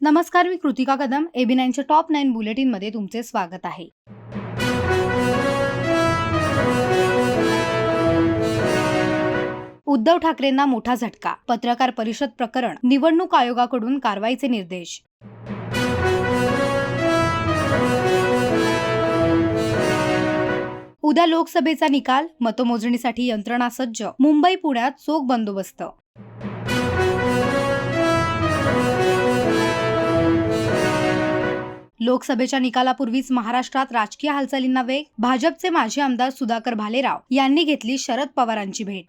नमस्कार मी कृतिका कदम एबी नाईनच्या टॉप नाईन बुलेटिनमध्ये तुमचे स्वागत आहे. उद्धव ठाकरेंना मोठा झटका पत्रकार परिषद प्रकरण निवडणूक आयोगाकडून कारवाईचे निर्देश. उद्या लोकसभेचा निकाल मतमोजणीसाठी यंत्रणा सज्ज मुंबई पुण्यात चोख बंदोबस्त. लोकसभेच्या निकालापूर्वीच महाराष्ट्रात राजकीय हालचालींना वेग भाजपचे माजी आमदार सुधाकर भालेराव यांनी घेतली शरद पवारांची भेट.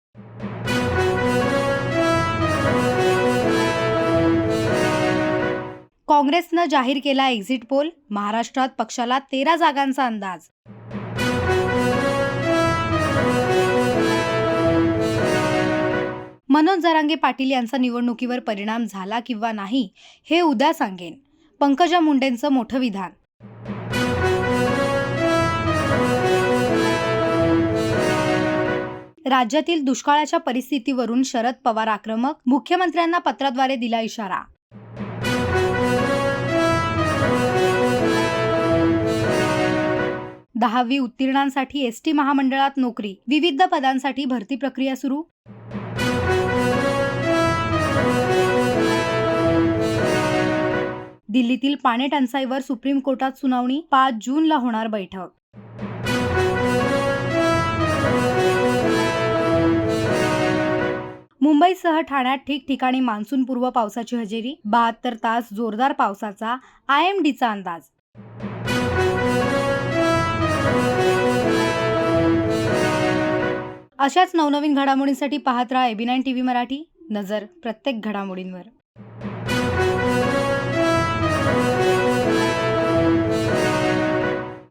काँग्रेसनं जाहीर केला एक्झिट पोल महाराष्ट्रात पक्षाला तेरा जागांचा अंदाज. मनोज जरांगे पाटील यांचा निवडणुकीवर परिणाम झाला किंवा नाही हे उद्या सांगेन. पंकजा मुंडेंचं मोठं विधान. राज्यातील दुष्काळाच्या परिस्थितीवरून शरद पवार आक्रमक मुख्यमंत्र्यांना पत्राद्वारे दिला इशारा. दहावी उत्तीर्णांसाठी एस टी महामंडळात नोकरी विविध पदांसाठी भरती प्रक्रिया सुरू. दिल्लीतील पाणी टंचाईवर सुप्रीम कोर्टात सुनावणी पाच जूनला होणार बैठक. मुंबईसह ठाण्यात ठिकठिकाणी मान्सूनपूर्व पावसाची हजेरी बहात्तर तास जोरदार पावसाचा आय एम डीचा अंदाज. अशाच नवनवीन घडामोडींसाठी पाहत राहा AB nine T V Marathi नजर प्रत्येक घडामोडींवर.